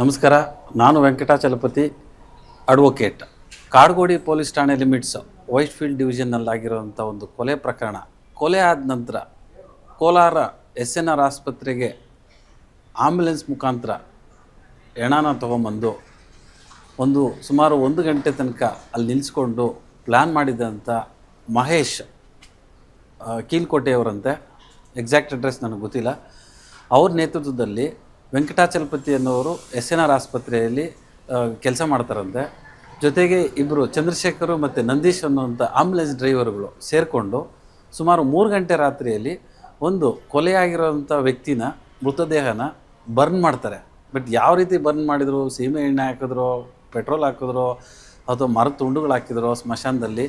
ನಮಸ್ಕಾರ, ನಾನು Venkatachalapathi advocate Kadugodi police ಠಾಣೆ ಲಿಮಿಟ್ಸ್ ವೈಟ್ ಫೀಲ್ಡ್ ಡಿವಿಷನ್ನಲ್ಲಾಗಿರುವಂಥ ಒಂದು ಕೊಲೆ ಪ್ರಕರಣ. ಕೊಲೆ ಆದ ನಂತರ ಕೋಲಾರ ಎಸ್ ಎನ್ ಆರ್ ಆಸ್ಪತ್ರೆಗೆ ಆಂಬ್ಯುಲೆನ್ಸ್ ಮುಖಾಂತರ ಹೆಣನ ತೊಗೊಂಬಂದು ಒಂದು ಸುಮಾರು ಒಂದು ಗಂಟೆ ತನಕ ಅಲ್ಲಿ ನಿಲ್ಲಿಸ್ಕೊಂಡು ಪ್ಲ್ಯಾನ್ ಮಾಡಿದಂಥ ಮಹೇಶ್ ಕೀಲ್ಕೋಟೆಯವರಂತೆ ಎಕ್ಸಾಕ್ಟ್ ಅಡ್ರೆಸ್ ನನಗೆ ಗೊತ್ತಿಲ್ಲ. ಅವ್ರ ನೇತೃತ್ವದಲ್ಲಿ ವೆಂಕಟಾಚಲಪತಿ ಅನ್ನೋರು ಎಸ್ ಎನ್ ಆರ್ ಆಸ್ಪತ್ರೆಯಲ್ಲಿ ಕೆಲಸ ಮಾಡ್ತಾರಂತೆ. ಜೊತೆಗೆ ಇಬ್ಬರು ಚಂದ್ರಶೇಖರು ಮತ್ತು ನಂದೀಶ್ ಅನ್ನುವಂಥ ಆಂಬುಲೆನ್ಸ್ ಡ್ರೈವರ್ಗಳು ಸೇರಿಕೊಂಡು ಸುಮಾರು ಮೂರು ಗಂಟೆ ರಾತ್ರಿಯಲ್ಲಿ ಒಂದು ಕೊಲೆಯಾಗಿರೋಂಥ ವ್ಯಕ್ತಿನ ಮೃತದೇಹನ ಬರ್ನ್ ಮಾಡ್ತಾರೆ. ಬಟ್ ಯಾವ ರೀತಿ ಬರ್ನ್ ಮಾಡಿದ್ರು, ಸೀಮೆ ಎಣ್ಣೆ ಹಾಕಿದ್ರು, ಪೆಟ್ರೋಲ್ ಹಾಕಿದ್ರು, ಅಥವಾ ಮರದ ತುಂಡುಗಳು ಹಾಕಿದ್ರು, ಸ್ಮಶಾನದಲ್ಲಿ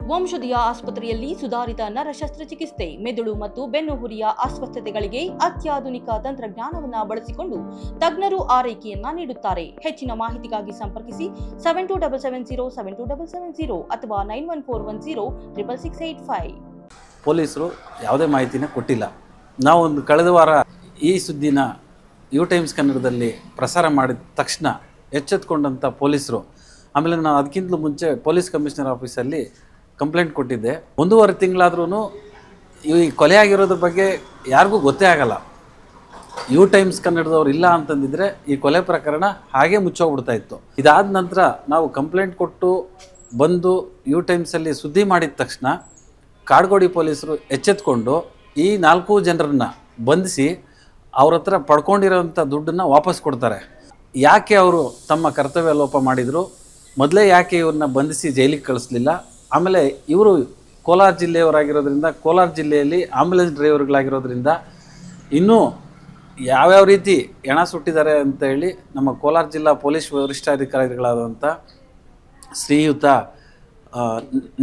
ವಂಶದಿಯ ಆಸ್ಪತ್ರೆಯಲ್ಲಿ ಸುಧಾರಿತ ನರ ಶಸ್ತ್ರಚಿಕಿತ್ಸೆ ಮೆದುಳು ಮತ್ತು ಬೆನ್ನುಹುರಿಯ ಅಸ್ವಸ್ಥತೆಗಳಿಗೆ ಅತ್ಯಾಧುನಿಕ ತಂತ್ರಜ್ಞಾನವನ್ನ ಬಳಸಿಕೊಂಡು ತಜ್ಞರು ಆರೈಕೆಯನ್ನ ನೀಡುತ್ತಾರೆ. ಹೆಚ್ಚಿನ ಮಾಹಿತಿಗಾಗಿ ಸಂಪರ್ಕಿಸಿ seven two double seven zero seven two double seven zero ಅಥವಾ nine one four one zero triple six eight five ಪೊಲೀಸರು ಯಾವುದೇ ಮಾಹಿತಿನ ಕೊಟ್ಟಿಲ್ಲ. ನಾವು ಒಂದು ಕಳೆದ ವಾರ ಈ ಸುದ್ದಿನ ಯು ಟೈಮ್ಸ್ ಕನ್ನಡದಲ್ಲಿ ಪ್ರಸಾರ ಮಾಡಿದ ತಕ್ಷಣ ಎಚ್ಚೆತ್ಕೊಂಡಂಥ ಪೊಲೀಸರು. ಆಮೇಲೆ ನಾನು ಅದಕ್ಕಿಂತಲೂ ಮುಂಚೆ ಪೊಲೀಸ್ ಕಮಿಷನರ್ ಆಫೀಸಲ್ಲಿ ಕಂಪ್ಲೇಂಟ್ ಕೊಟ್ಟಿದ್ದೆ. ಒಂದೂವರೆ ತಿಂಗಳಾದ್ರೂ ಈ ಕೊಲೆ ಆಗಿರೋದ್ರ ಬಗ್ಗೆ ಯಾರಿಗೂ ಗೊತ್ತೇ ಆಗಲ್ಲ. ಯು ಟೈಮ್ಸ್ ಕನ್ನಡದವ್ರು ಇಲ್ಲ ಅಂತಂದಿದ್ರೆ ಈ ಕೊಲೆ ಪ್ರಕರಣ ಹಾಗೆ ಮುಚ್ಚೋಗ್ಬಿಡ್ತಾ ಇತ್ತು. ಇದಾದ ನಂತರ ನಾವು ಕಂಪ್ಲೇಂಟ್ ಕೊಟ್ಟು ಬಂದು ಯು ಟೈಮ್ಸಲ್ಲಿ ಸುದ್ದಿ ಮಾಡಿದ ತಕ್ಷಣ ಕಾಡ್ಗೋಡಿ ಪೊಲೀಸರು ಎಚ್ಚೆತ್ಕೊಂಡು ಈ ನಾಲ್ಕು ಜನರನ್ನ ಬಂಧಿಸಿ ಅವ್ರ ಹತ್ರ ಪಡ್ಕೊಂಡಿರೋಂಥ ದುಡ್ಡನ್ನು ವಾಪಸ್ ಕೊಡ್ತಾರೆ. ಯಾಕೆ ಅವರು ತಮ್ಮ ಕರ್ತವ್ಯ ಲೋಪ ಮಾಡಿದರು? ಮೊದಲೇ ಯಾಕೆ ಇವ್ರನ್ನ ಬಂಧಿಸಿ ಜೈಲಿಗೆ ಕಳಿಸ್ಲಿಲ್ಲ? ಆಮೇಲೆ ಇವರು ಕೋಲಾರ ಜಿಲ್ಲೆಯವರಾಗಿರೋದ್ರಿಂದ, ಕೋಲಾರ ಜಿಲ್ಲೆಯಲ್ಲಿ ಆಂಬ್ಯುಲೆನ್ಸ್ ಡ್ರೈವರ್ಗಳಾಗಿರೋದ್ರಿಂದ ಇನ್ನೂ ಯಾವ್ಯಾವ ರೀತಿ ಹೆಣ ಸುಟ್ಟಿದ್ದಾರೆ ಅಂತ ಹೇಳಿ ನಮ್ಮ ಕೋಲಾರ ಜಿಲ್ಲಾ ಪೊಲೀಸ್ ವರಿಷ್ಠಾಧಿಕಾರಿಗಳಾದಂಥ ಶ್ರೀಯುತ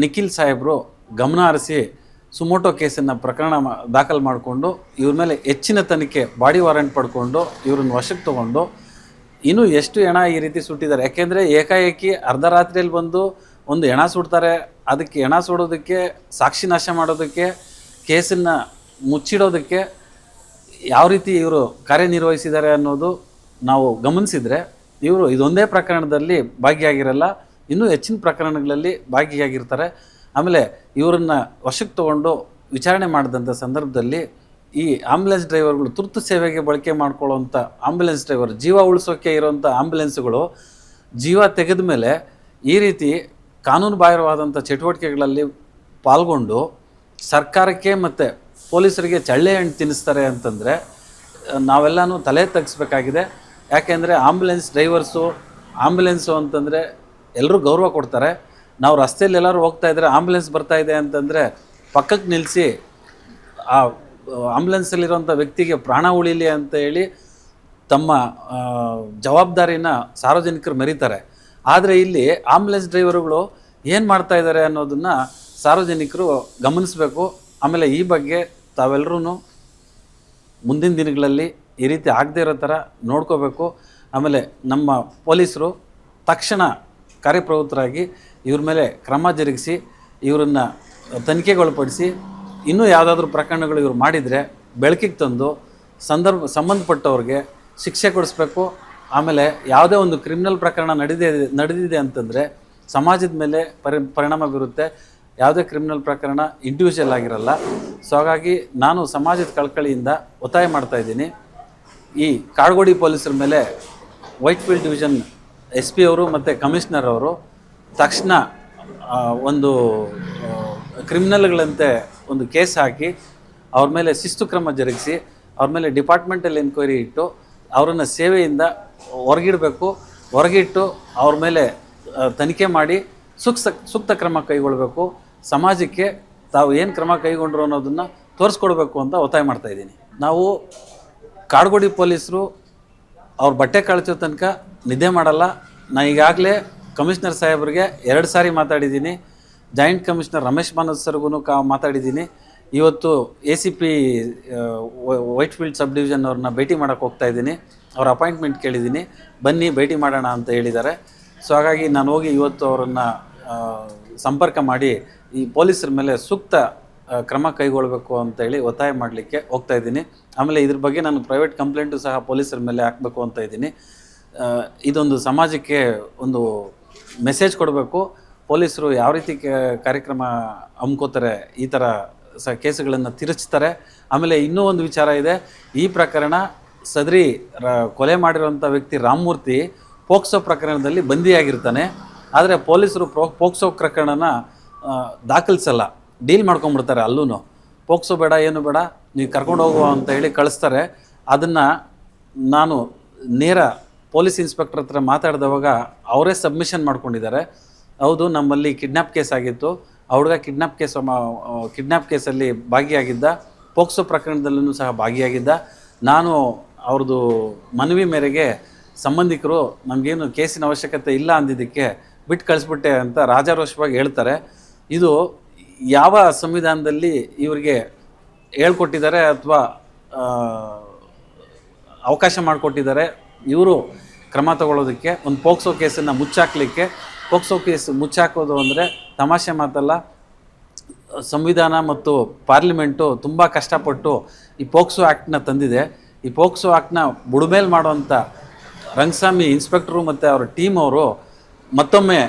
ನಿಖಿಲ್ ಸಾಹೇಬರು ಗಮನ ಹರಿಸಿ ಸುಮೋಟೋ ಕೇಸನ್ನು ಪ್ರಕರಣ ದಾಖಲು ಮಾಡಿಕೊಂಡು ಇವ್ರ ಮೇಲೆ ಹೆಚ್ಚಿನ ತನಿಖೆ, ಬಾಡಿ ವಾರೆಂಟ್ ಪಡ್ಕೊಂಡು ಇವ್ರನ್ನ ವಶಕ್ಕೆ ತೊಗೊಂಡು ಇನ್ನೂ ಎಷ್ಟು ಹೆಣ ಈ ರೀತಿ ಸುಟ್ಟಿದ್ದಾರೆ? ಯಾಕೆಂದರೆ ಏಕಾಏಕಿ ಅರ್ಧ ರಾತ್ರಿಯಲ್ಲಿ ಬಂದು ಒಂದು ಹೆಣ ಸುಡ್ತಾರೆ ಅದಕ್ಕೆ ಹೆಣ ಸುಡೋದಕ್ಕೆ, ಸಾಕ್ಷಿ ನಾಶ ಮಾಡೋದಕ್ಕೆ, ಕೇಸನ್ನು ಮುಚ್ಚಿಡೋದಕ್ಕೆ ಯಾವ ರೀತಿ ಇವರು ಕಾರ್ಯನಿರ್ವಹಿಸಿದ್ದಾರೆ ಅನ್ನೋದು ನಾವು ಗಮನಿಸಿದರೆ ಇವರು ಇದೊಂದೇ ಪ್ರಕರಣದಲ್ಲಿ ಭಾಗಿಯಾಗಿರಲ್ಲ, ಇನ್ನೂ ಹೆಚ್ಚಿನ ಪ್ರಕರಣಗಳಲ್ಲಿ ಭಾಗಿಯಾಗಿರ್ತಾರೆ. ಆಮೇಲೆ ಇವರನ್ನ ವಶಕ್ಕೆ ತಗೊಂಡು ವಿಚಾರಣೆ ಮಾಡಿದಂಥ ಸಂದರ್ಭದಲ್ಲಿ ಈ ಆಂಬ್ಯುಲೆನ್ಸ್ ಡ್ರೈವರ್ಗಳು ತುರ್ತು ಸೇವೆಗೆ ಬಳಕೆ ಮಾಡ್ಕೊಳ್ಳೋವಂಥ ಆಂಬ್ಯುಲೆನ್ಸ್ ಡ್ರೈವರ್, ಜೀವ ಉಳಿಸೋಕೆ ಇರೋವಂಥ ಆಂಬ್ಯುಲೆನ್ಸ್ಗಳು ಜೀವ ತೆಗೆದ ಮೇಲೆ ಈ ರೀತಿ ಕಾನೂನು ಬಾಹಿರವಾದಂಥ ಚಟುವಟಿಕೆಗಳಲ್ಲಿ ಪಾಲ್ಗೊಂಡು ಸರ್ಕಾರಕ್ಕೆ ಮತ್ತು ಪೊಲೀಸರಿಗೆ ಚಳ್ಳೆ ಹಣ್ಣು ತಿನ್ನಿಸ್ತಾರೆ ಅಂತಂದರೆ ನಾವೆಲ್ಲನೂ ತಲೆ ತಗ್ಸ್ಬೇಕಾಗಿದೆ. ಯಾಕೆಂದರೆ ಆಂಬ್ಯುಲೆನ್ಸ್ ಡ್ರೈವರ್ಸು, ಆಂಬ್ಯುಲೆನ್ಸು ಅಂತಂದರೆ ಎಲ್ಲರೂ ಗೌರವ ಕೊಡ್ತಾರೆ. ನಾವು ರಸ್ತೆಯಲ್ಲಿ ಎಲ್ಲರೂ ಹೋಗ್ತಾ ಇದ್ದರೆ ಆಂಬ್ಯುಲೆನ್ಸ್ ಬರ್ತಾ ಇದೆ ಅಂತಂದರೆ ಪಕ್ಕಕ್ಕೆ ನಿಲ್ಲಿಸಿ ಆ ಆಂಬ್ಯುಲೆನ್ಸಲ್ಲಿರೋಂಥ ವ್ಯಕ್ತಿಗೆ ಪ್ರಾಣ ಉಳಿಲಿ ಅಂತ ಹೇಳಿ ತಮ್ಮ ಜವಾಬ್ದಾರಿನ ಸಾರ್ವಜನಿಕರು ಮೆರೀತಾರೆ. ಆದರೆ ಇಲ್ಲಿ ಆಂಬುಲೆನ್ಸ್ ಡ್ರೈವರ್ಗಳು ಏನು ಮಾಡ್ತಾ ಇದ್ದಾರೆ ಅನ್ನೋದನ್ನು ಸಾರ್ವಜನಿಕರು ಗಮನಿಸಬೇಕು. ಆಮೇಲೆ ಈ ಬಗ್ಗೆ ತಾವೆಲ್ಲರೂ ಮುಂದಿನ ದಿನಗಳಲ್ಲಿ ಈ ರೀತಿ ಆಗದೇ ಇರೋ ಥರ ನೋಡ್ಕೋಬೇಕು. ಆಮೇಲೆ ನಮ್ಮ ಪೊಲೀಸರು ತಕ್ಷಣ ಕಾರ್ಯಪ್ರವೃತ್ತರಾಗಿ ಇವ್ರ ಮೇಲೆ ಕ್ರಮ ಜರುಗಿಸಿ, ಇವರನ್ನು ತನಿಖೆಗೊಳಪಡಿಸಿ, ಇನ್ನೂ ಯಾವುದಾದ್ರೂ ಪ್ರಕರಣಗಳು ಇವರು ಮಾಡಿದರೆ ಬೆಳಕಿಗೆ ತಂದು, ಸಂದರ್ಭ ಸಂಬಂಧಪಟ್ಟವ್ರಿಗೆ ಶಿಕ್ಷೆ ಕೊಡಿಸ್ಬೇಕು. ಆಮೇಲೆ ಯಾವುದೇ ಒಂದು ಕ್ರಿಮಿನಲ್ ಪ್ರಕರಣ ನಡೆದಿದೆ ನಡೆದಿದೆ ಅಂತಂದರೆ ಸಮಾಜದ ಮೇಲೆ ಪರಿ, ಪರಿಣಾಮ ಬೀರುತ್ತೆ. ಯಾವುದೇ ಕ್ರಿಮಿನಲ್ ಪ್ರಕರಣ ಇಂಡಿವಿಜುವಲ್ ಆಗಿರಲ್ಲ. ಸೊ ಹಾಗಾಗಿ ನಾನು ಸಮಾಜದ ಕಳಕಳಿಯಿಂದ ಒತ್ತಾಯ ಮಾಡ್ತಾ ಇದ್ದೀನಿ. ಈ ಕಾಡ್ಗೋಡಿ ಪೊಲೀಸರ ಮೇಲೆ white field division S P ಅವರು ಮತ್ತು ಕಮಿಷನರ್ ಅವರು ತಕ್ಷಣ ಒಂದು ಕ್ರಿಮಿನಲ್ಗಳಂತೆ ಒಂದು ಕೇಸ್ ಹಾಕಿ ಅವ್ರ ಮೇಲೆ ಶಿಸ್ತು ಕ್ರಮ ಜರುಗಿಸಿ, ಅವ್ರ ಮೇಲೆ ಡಿಪಾರ್ಟ್ಮೆಂಟಲ್ ಎನ್ಕ್ವೈರಿ ಇಟ್ಟು ಅವರನ್ನು ಸೇವೆಯಿಂದ ಹೊರಗಿಡಬೇಕು, ಹೊರಗಿಟ್ಟು ಅವ್ರ ಮೇಲೆ ತನಿಖೆ ಮಾಡಿ ಸೂಕ್ತ ಸೂಕ್ತ ಕ್ರಮ ಕೈಗೊಳ್ಳಬೇಕು ಸಮಾಜಕ್ಕೆ ತಾವು ಏನು ಕ್ರಮ ಕೈಗೊಂಡ್ರು ಅನ್ನೋದನ್ನು ತೋರಿಸ್ಕೊಡ್ಬೇಕು ಅಂತ ಒತ್ತಾಯ ಮಾಡ್ತಾ ಇದ್ದೀನಿ. ನಾವು ಕಾಡ್ಗೋಡಿ ಪೊಲೀಸರು ಅವ್ರ ಬಟ್ಟೆ ಕಳಚೋ ತನಕ ನಿದ್ದೆ ಮಾಡಲ್ಲ. ನಾನು ಈಗಾಗಲೇ ಕಮಿಷನರ್ ಸಾಹೇಬ್ರಿಗೆ ಎರಡು ಸಾರಿ ಮಾತಾಡಿದ್ದೀನಿ. ಜಾಯಿಂಟ್ ಕಮಿಷನರ್ ರಮೇಶ್ ಮಾನಸ್ ಸರ್ಗೂ ಕಾ, ಮಾತಾಡಿದ್ದೀನಿ. ಇವತ್ತು A C P Whitefield sub division ಅವ್ರನ್ನ ಭೇಟಿ ಮಾಡೋಕ್ಕೆ ಹೋಗ್ತಾ ಇದ್ದೀನಿ. ಅವ್ರ ಅಪಾಯಿಂಟ್ಮೆಂಟ್ ಕೇಳಿದ್ದೀನಿ, ಬನ್ನಿ ಭೇಟಿ ಮಾಡೋಣ ಅಂತ ಹೇಳಿದ್ದಾರೆ. ಸೊ ಹಾಗಾಗಿ ನಾನು ಹೋಗಿ ಇವತ್ತು ಅವರನ್ನು ಸಂಪರ್ಕ ಮಾಡಿ ಈ ಪೊಲೀಸರ ಮೇಲೆ ಸೂಕ್ತ ಕ್ರಮ ಕೈಗೊಳ್ಳಬೇಕು ಅಂತೇಳಿ ಒತ್ತಾಯ ಮಾಡಲಿಕ್ಕೆ ಹೋಗ್ತಾ ಇದ್ದೀನಿ. ಆಮೇಲೆ ಇದ್ರ ಬಗ್ಗೆ ನಾನು ಪ್ರೈವೇಟ್ ಕಂಪ್ಲೇಂಟು ಸಹ ಪೊಲೀಸರ ಮೇಲೆ ಹಾಕಬೇಕು ಅಂತ ಇದ್ದೀನಿ. ಇದೊಂದು ಸಮಾಜಕ್ಕೆ ಒಂದು ಮೆಸೇಜ್ ಕೊಡಬೇಕು. ಪೊಲೀಸರು ಯಾವ ರೀತಿ ಕಾರ್ಯಕ್ರಮ ಹಮ್ಕೋತಾರೆ, ಈ ಥರ ಸ, ಕೇಸುಗಳನ್ನು ತಿರುಚ್ತಾರೆ. ಆಮೇಲೆ ಇನ್ನೂ ಒಂದು ವಿಚಾರ ಇದೆ. ಈ ಪ್ರಕರಣ ಸದರಿ ಕೊಲೆ ಮಾಡಿರುವಂಥ ವ್ಯಕ್ತಿ ರಾಮಮೂರ್ತಿ ಪೋಕ್ಸೋ ಪ್ರಕರಣದಲ್ಲಿ ಬಂದಿಯಾಗಿರ್ತಾನೆ. ಆದರೆ ಪೊಲೀಸರು ಪ್ರೊ ಪೋಕ್ಸೋ ಪ್ರಕರಣನ ದಾಖಲಿಸಲ್ಲ. ಡೀಲ್ ಮಾಡ್ಕೊಂಡ್ಬಿಡ್ತಾರೆ ಅಲ್ಲೂ ಪೋಕ್ಸೋ ಬೇಡ, ಏನು ಬೇಡ, ನೀವು ಕರ್ಕೊಂಡು ಹೋಗುವ ಅಂತ ಹೇಳಿ ಕಳಿಸ್ತಾರೆ. ಅದನ್ನು ನಾನು ನೇರ ಪೊಲೀಸ್ ಇನ್ಸ್ಪೆಕ್ಟರ್ ಹತ್ರ ಮಾತಾಡಿದವಾಗ ಅವರೇ ಸಬ್ಮಿಷನ್ ಮಾಡ್ಕೊಂಡಿದ್ದಾರೆ. ಹೌದು, ನಮ್ಮಲ್ಲಿ ಕಿಡ್ನಾಪ್ ಕೇಸ್ ಆಗಿತ್ತು. ಆ ಹುಡುಗ ಕಿಡ್ನಾಪ್ ಕೇಸ್ ಕಿಡ್ನಾಪ್ ಕೇಸಲ್ಲಿ ಭಾಗಿಯಾಗಿದ್ದ. ಪೋಕ್ಸೋ ಪ್ರಕರಣದಲ್ಲೂ ಸಹ ಭಾಗಿಯಾಗಿದ್ದ. ನಾನು ಅವ್ರದ್ದು ಮನವಿ ಮೇರೆಗೆ ಸಂಬಂಧಿಕರು ನಮಗೇನು ಕೇಸಿನ ಅವಶ್ಯಕತೆ ಇಲ್ಲ ಅಂದಿದ್ದಕ್ಕೆ ಬಿಟ್ಟು ಕಳಿಸ್ಬಿಟ್ಟೆ ಅಂತ ರಾಜಾರೋಷವಾಗಿ ಹೇಳ್ತಾರೆ. ಇದು ಯಾವ ಸಂವಿಧಾನದಲ್ಲಿ ಇವರಿಗೆ ಹೇಳ್ಕೊಟ್ಟಿದ್ದಾರೆ ಅಥವಾ ಅವಕಾಶ ಮಾಡಿಕೊಟ್ಟಿದ್ದಾರೆ, ಇವರು ಕ್ರಮ ತಗೊಳ್ಳೋದಕ್ಕೆ, ಒಂದು ಪೋಕ್ಸೋ ಕೇಸನ್ನು ಮುಚ್ಚಾಕ್ಲಿಕ್ಕೆ, ಪೋಕ್ಸೋ ಕೇಸ್ ಮುಚ್ಚಾಕೋದು ಅಂದರೆ ತಮಾಷೆ ಮಾತಲ್ಲ, ಸಂವಿಧಾನ ಮತ್ತು ಪಾರ್ಲಿಮೆಂಟು ತುಂಬ ಕಷ್ಟಪಟ್ಟು ಈ ಪೋಕ್ಸೋ ಆ್ಯಕ್ಟನ್ನ ತಂದಿದೆ. ಈ ಪೋಕ್ಸೋ ಆ್ಯಕ್ಟ್ನ ಬುಡಮೇಲ್ ಮಾಡುವಂಥ ರಂಗಸ್ವಾಮಿ ಇನ್ಸ್ಪೆಕ್ಟ್ರು ಮತ್ತು ಅವರ ಟೀಮ್ ಅವರು ಮತ್ತೊಮ್ಮೆ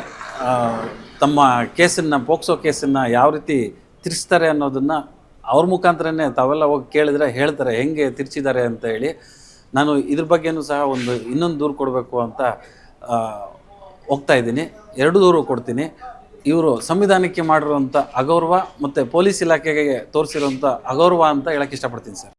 ತಮ್ಮ ಕೇಸನ್ನು ಪೋಕ್ಸೋ ಕೇಸನ್ನು ಯಾವ ರೀತಿ ತಿರ್ಸ್ತಾರೆ ಅನ್ನೋದನ್ನು ಅವ್ರ ಮುಖಾಂತರನೇ ತಾವೆಲ್ಲ ಹೋಗಿ ಕೇಳಿದ್ರೆ ಹೇಳ್ತಾರೆ, ಹೆಂಗೆ ತಿರ್ಚಿದ್ದಾರೆ ಅಂತ ಹೇಳಿ. ನಾನು ಇದ್ರ ಬಗ್ಗೆನೂ ಸಹ ಒಂದು ಇನ್ನೊಂದು ದೂರು ಕೊಡಬೇಕು ಅಂತ ಹೋಗ್ತಾ ಇದ್ದೀನಿ. ಎರಡು ದೂರು ಕೊಡ್ತೀನಿ. ಇವರು ಸಂವಿಧಾನಕ್ಕೆ ಮಾಡಿರುವಂಥ ಅಗೌರವ ಮತ್ತು ಪೊಲೀಸ್ ಇಲಾಖೆಗೆ ತೋರಿಸಿರುವಂಥ ಅಗೌರವ ಅಂತ ಹೇಳಕ್ಕೆ ಇಷ್ಟಪಡ್ತೀನಿ ಸರ್.